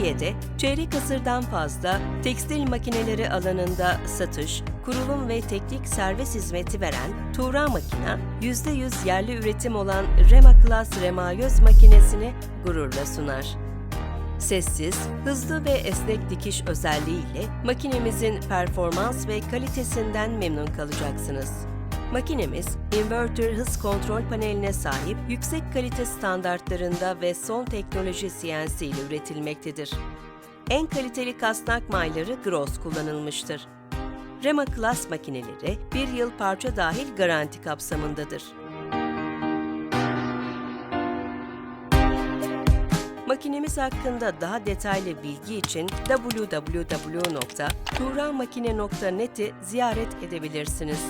ise çeyrek asırdan fazla tekstil makineleri alanında satış, kurulum ve teknik servis hizmeti veren Tuğra Makina, %100 yerli üretim olan Rema Class Remayöz makinesini gururla sunar. Sessiz, hızlı ve esnek dikiş özelliğiyle makinemizin performans ve kalitesinden memnun kalacaksınız. Makinemiz, inverter hız kontrol paneline sahip yüksek kalite standartlarında ve son teknoloji CNC ile üretilmektedir. En kaliteli kasnak mayları Gross kullanılmıştır. Rema Class makineleri bir yıl parça dahil garanti kapsamındadır. Makinemiz hakkında daha detaylı bilgi için www.turamakine.net'i ziyaret edebilirsiniz.